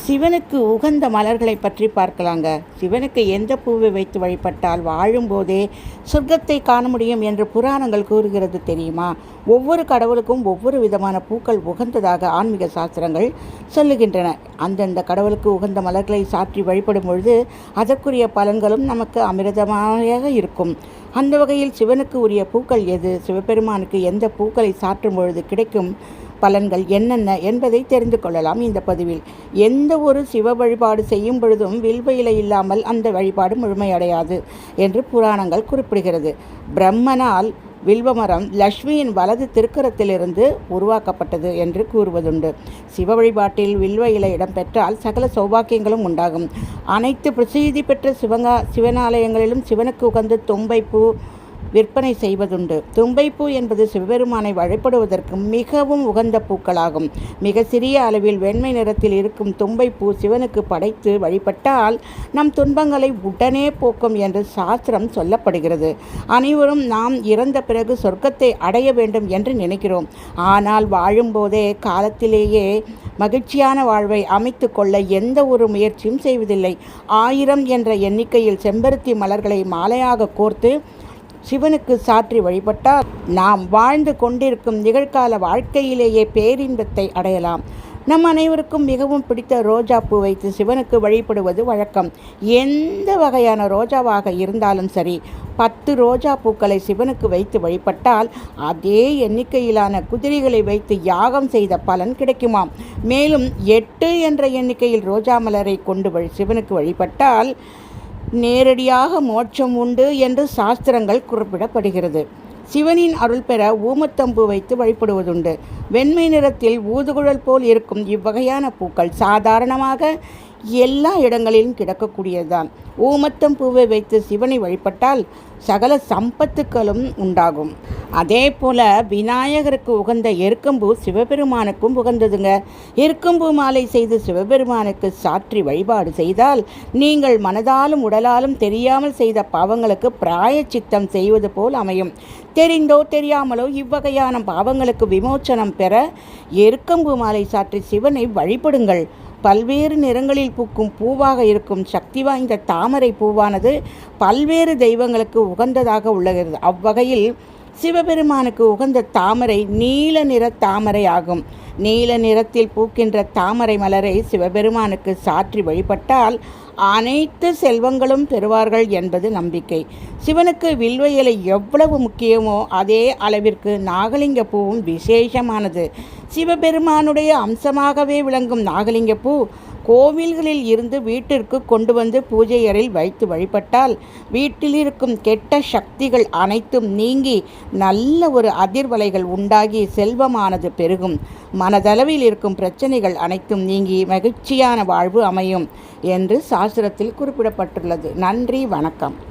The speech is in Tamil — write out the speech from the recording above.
சிவனுக்கு உகந்த மலர்களை பற்றி பார்க்கலாங்க. சிவனுக்கு எந்த பூவை வைத்து வழிபட்டால் வாழும்போதே சொர்க்கத்தை காண முடியும் என்று புராணங்கள் கூறுகிறது தெரியுமா? ஒவ்வொரு கடவுளுக்கும் ஒவ்வொரு விதமான பூக்கள் உகந்ததாக ஆன்மீக சாஸ்திரங்கள் சொல்லுகின்றன. அந்தந்த கடவுளுக்கு உகந்த மலர்களை சாற்றி வழிபடும் பொழுது அதற்குரிய பலன்களும் நமக்கு அமிர்தமாக இருக்கும். அந்த வகையில் சிவனுக்கு உரிய பூக்கள் எது? சிவபெருமானுக்கு எந்த பூக்களை சாற்றும் பொழுது கிடைக்கும்? பலன்கள் என்னென்ன என்பதை தெரிந்து கொள்ளலாம் இந்த பதிவில். எந்த ஒரு சிவ வழிபாடு செய்யும் பொழுதும் வில்வ இலை இல்லாமல் அந்த வழிபாடு முழுமையடையாது என்று புராணங்கள் குறிப்பிடுகிறது. பிரம்மனால் வில்வமரம் லக்ஷ்மியின் வலது திருக்கரத்திலிருந்து உருவாக்கப்பட்டது என்று கூறுவதுண்டு. சிவ வழிபாட்டில் வில்வ இலை இடம்பெற்றால் சகல சௌபாக்கியங்களும் உண்டாகும். அனைத்து பிரசித்தி பெற்ற சிவங்கா சிவனாலயங்களிலும் சிவனுக்கு உகந்த தும்பைப்பூ விற்பனை செய்வதுண்டு. தும்பைப்பூ என்பது சிவபெருமானை வழிபடுவதற்கு மிகவும் உகந்த பூக்களாகும். மிக சிறிய அளவில் வெண்மை நிறத்தில் இருக்கும் தும்பைப்பூ சிவனுக்கு படைத்து வழிபட்டால் நம் துன்பங்களை உடனே போக்கும் என்று சாஸ்திரம் சொல்லப்படுகிறது. அனைவரும் நாம் இறந்த பிறகு சொர்க்கத்தை அடைய வேண்டும் என்று நினைக்கிறோம். ஆனால் வாழும்போதே காலத்திலேயே மகிழ்ச்சியான வாழ்வை அமைத்து கொள்ள எந்த ஒரு முயற்சியும் செய்வதில்லை. ஆயிரம் என்ற எண்ணிக்கையில் செம்பருத்தி மலர்களை மாலையாக கோர்த்து சிவனுக்கு சாற்றி வழிபட்டால் நாம் வாழ்ந்து கொண்டிருக்கும் நிகழ்கால வாழ்க்கையிலேயே பேரின்பத்தை அடையலாம். நம் அனைவருக்கும் மிகவும் பிடித்த ரோஜா பூ வைத்து சிவனுக்கு வழிபடுவது வழக்கம். எந்த வகையான ரோஜாவாக இருந்தாலும் சரி பத்து ரோஜா பூக்களை சிவனுக்கு வைத்து வழிபட்டால் அதே எண்ணிக்கையிலான குதிரைகளை வைத்து யாகம் செய்த பலன் கிடைக்குமாம். மேலும் எட்டு என்ற எண்ணிக்கையில் ரோஜா மலரை கொண்டு வழி சிவனுக்கு வழிபட்டால் நேரடியாக மோட்சம் உண்டு என்று சாஸ்திரங்கள் குறிப்பிடப்படுகிறது. சிவனின் அருள் பெற ஊமத்தம்பு வைத்து வழிபடுவதுண்டு. வெண்மை நிறத்தில் ஊதுகுழல் போல் இருக்கும் இவ்வகையான பூக்கள் சாதாரணமாக எல்லா இடங்களிலும் கிடக்கக்கூடியதுதான். ஊமத்தம் பூவை வைத்து சிவனை வழிபட்டால் சகல சம்பத்துக்களும் உண்டாகும். அதே போல விநாயகருக்கு உகந்த எருக்கம்பூ சிவபெருமானுக்கும் உகந்ததுங்க. எருக்கம்பூ மாலை செய்து சிவபெருமானுக்கு சாற்றி வழிபாடு செய்தால் நீங்கள் மனதாலும் உடலாலும் தெரியாமல் செய்த பாவங்களுக்கு பிராய சித்தம் செய்வது போல் அமையும். தெரிந்தோ தெரியாமலோ இவ்வகையான பாவங்களுக்கு விமோச்சனம் பெற எருக்கம்பூ மாலை சாற்றி சிவனை வழிபடுங்கள். பல்வேறு நிறங்களில் பூக்கும் பூவாக இருக்கும் சக்தி வாய்ந்த தாமரை பூவானது பல்வேறு தெய்வங்களுக்கு உகந்ததாக உள்ளது அவ்வகையில் சிவபெருமானுக்கு உகந்த தாமரை நீல நிற தாமரை ஆகும். நீல நிறத்தில் பூக்கின்ற தாமரை மலரை சிவபெருமானுக்கு சாற்றி வழிபட்டால் அனைத்து செல்வங்களும் பெறுவார்கள் என்பது நம்பிக்கை. சிவனுக்கு வில்வ இலை எவ்வளவு முக்கியமோ அதே அளவிற்கு நாகலிங்க பூவும் விசேஷமானது. சிவபெருமானுடைய அம்சமாகவே விளங்கும் நாகலிங்க பூ கோவில்களில் இருந்து வீட்டிற்கு கொண்டு வந்து பூஜை அறையில் வைத்து வழிபட்டால் வீட்டில் இருக்கும் கெட்ட சக்திகள் அனைத்தும் நீங்கி நல்ல ஒரு அதிர்வலைகள் உண்டாகி செல்வமானது பெருகும். மனதளவில் இருக்கும் பிரச்சனைகள் அனைத்தும் நீங்கி மகிழ்ச்சியான வாழ்வு அமையும் என்று சாஸ்திரத்தில் குறிப்பிடப்பட்டுள்ளது. நன்றி வணக்கம்.